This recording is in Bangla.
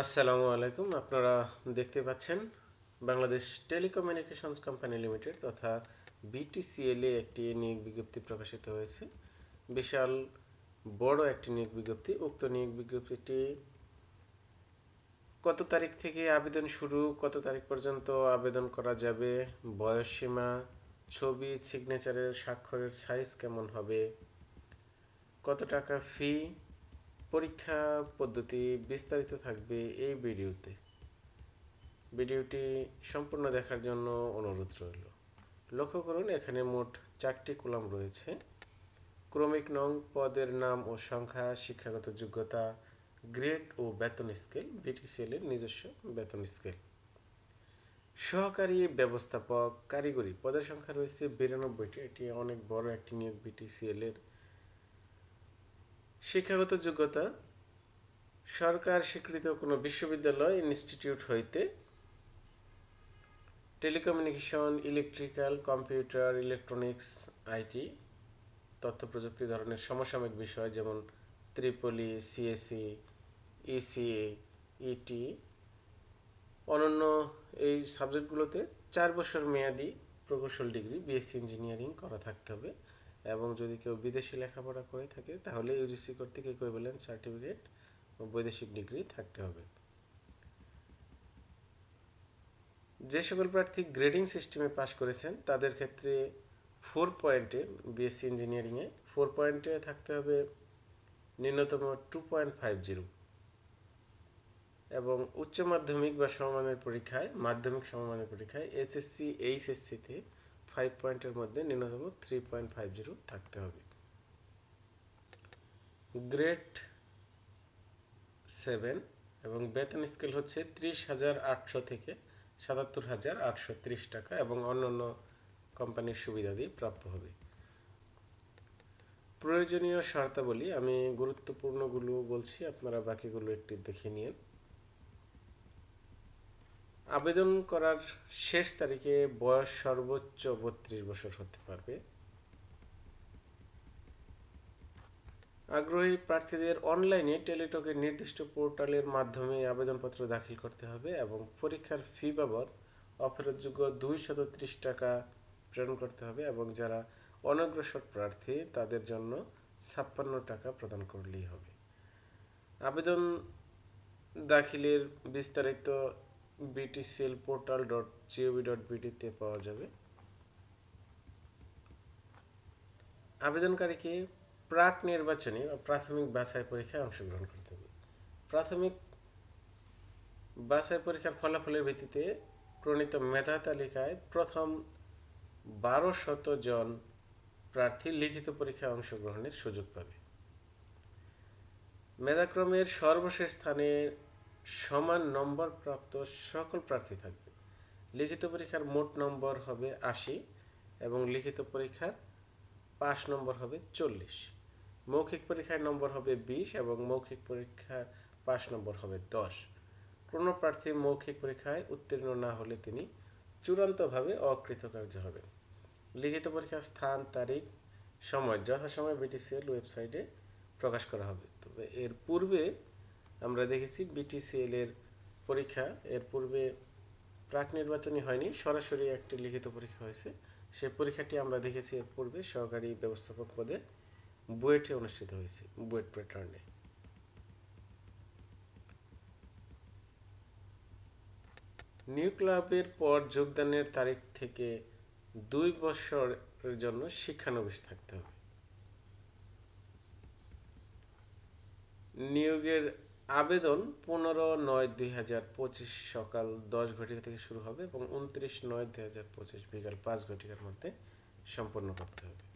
আসসালামু আলাইকুম। আপনারা দেখতে পাচ্ছেন বাংলাদেশ টেলিকমিউনিকেশনস কোম্পানি লিমিটেড তথা বিটিসিএল এ একটি নিয়োগ বিজ্ঞপ্তি প্রকাশিত হয়েছে। বিশাল বড় একটি নিয়োগ বিজ্ঞপ্তি। উক্ত নিয়োগ বিজ্ঞপ্তিটি কত তারিখ থেকে আবেদন শুরু, কত তারিখ পর্যন্ত আবেদন করা যাবে বয়সসীমা ছবি সিগনেচারের স্বাক্ষরের সাইজ কেমন হবে, কত টাকা ফি পরীক্ষা পদ্ধতি বিস্তারিত থাকবে এই ভিডিওতে। ভিডিওটি সম্পূর্ণ দেখার জন্য অনুরোধ রইল। লক্ষ্য করুন, এখানে মোট চারটি কলাম রয়েছে। ক্রমিক নং পদের নাম ও সংখ্যা, শিক্ষাগত যোগ্যতা, গ্রেড ও বেতন স্কেল বিটিসিএল এর নিজস্ব বেতন স্কেল। সহকারী ব্যবস্থাপক কারিগরি, পদের সংখ্যা রয়েছে বিরানব্বইটি। এটি অনেক বড় একটি নিয়োগ বিটিসিএল এর শিক্ষাগত যোগ্যতা, সরকার স্বীকৃত কোনো বিশ্ববিদ্যালয়, ইনস্টিটিউট হইতে telecommunication, electrical, computer, electronics, IT, তথ্য প্রযুক্তি ধরনের সমসাময়িক বিষয় যেমন ত্রিপলি, সিএসসি ইসিএ ইটি, অনন্য এই সাবজেক্টগুলোতে চার বছর মেয়াদি প্রকৌশল ডিগ্রি, বিএসসি ইঞ্জিনিয়ারিং করা থাকতে হবে। এবং যদি কেউ বিদেশি লেখাপড়া করে থাকে, তাহলে ইউজিসি কর্তৃক ইকুইভ্যালেন্ট সার্টিফিকেট ও বৈদেশিক ডিগ্রি থাকতে হবে। যে সকল প্রার্থী গ্রেডিং সিস্টেমে পাশ করেছেন, তাদের ক্ষেত্রে ফোর পয়েন্টে বিএসসি ইঞ্জিনিয়ারিংয়ে ফোর পয়েন্টে থাকতে হবে ন্যূনতম টু পয়েন্ট ফাইভ জিরো এবং উচ্চ মাধ্যমিক বা সমমানের পরীক্ষায়, মাধ্যমিক সমমানের পরীক্ষায় এসএসসি এইচএসসিতে ফাইভ পয়েন্টের মধ্যে ন্যূনতম থ্রি পয়েন্ট ফাইভ জিরো থাকতে হবে। গ্রেড সেভেন এবং বেতন স্কেল হচ্ছে ত্রিশ হাজার আটশো থেকে সাতাত্তর হাজার আটশো ত্রিশ টাকা এবং অন্যান্য কোম্পানির সুবিধা দিয়ে প্রাপ্য হবে। প্রয়োজনীয় শর্তাবলী, আমি গুরুত্বপূর্ণগুলো বলছি, আপনারা বাকিগুলো একটু দেখে নিন আবেদন করার শেষ তারিখে বয়স সর্বোচ্চ বত্রিশ বছর হতে পারবে। আগ্রহী প্রার্থীদের অনলাইনে টেলিটকের নির্দিষ্ট পোর্টালের মাধ্যমে আবেদনপত্র দাখিল করতে হবে এবং পরীক্ষার ফি বাবদ অফেরতযোগ্য দুইশত ত্রিশ টাকা প্রেরণ করতে হবে এবং যারা অনগ্রসর প্রার্থী, তাদের জন্য ছাপ্পান্ন টাকা প্রদান করলেই হবে। আবেদন দাখিলের বিস্তারিত BTCL portal dot GOV dot বিডিতে পাওয়া যাবে। আবেদনকারীকে প্রাক নির্বাচনী বা প্রাথমিক বাছাই পরীক্ষায় অংশগ্রহণ করতে হবে। প্রাথমিক বাছাই পরীক্ষার ফলাফলের ভিত্তিতে প্রণীত মেধা তালিকায় প্রথম বারো শত জন প্রার্থী লিখিত পরীক্ষায় অংশগ্রহণের সুযোগ পাবে। মেধাক্রমের সর্বশেষ স্থানে সমান নম্বর প্রাপ্ত সকল প্রার্থী থাকবে। লিখিত পরীক্ষার মোট নম্বর হবে আশি এবং লিখিত পরীক্ষার পাস নম্বর হবে চল্লিশ। মৌখিক পরীক্ষায় নম্বর হবে বিশ এবং মৌখিক পরীক্ষার পাশ নম্বর হবে দশ। কোনো প্রার্থী মৌখিক পরীক্ষায় উত্তীর্ণ না হলে তিনি চূড়ান্তভাবে অকৃতকার্য হবেন। লিখিত পরীক্ষার স্থান, তারিখ, সময়, যথাসময় বিটিসিএল ওয়েবসাইটে প্রকাশ করা হবে। তবে এর পূর্বে আমরা দেখেছি বিটিসিএল এর পরীক্ষা। এর পূর্বে প্রাক নির্বাচনী হয়নি, সরাসরি একটি লিখিত পরীক্ষা হয়েছে। সেই পরীক্ষাটি আমরা দেখেছি এর পূর্বে সহকারী ব্যবস্থাপক পদে বুয়েটে অনুষ্ঠিত হয়েছে, বুয়েট প্যাটার্নে। নিউ ক্লাবের পর যোগদানের তারিখ থেকে দুই বছরের জন্য শিক্ষানবিশ থাকতে হবে। নিয়োগের আবেদন পনেরো নয় দুই হাজার পঁচিশ সকাল দশ ঘটিকা থেকে শুরু হবে এবং উনত্রিশ নয় দুই হাজার পঁচিশ বিকাল পাঁচ ঘটিকার মধ্যে সম্পন্ন করতে হবে।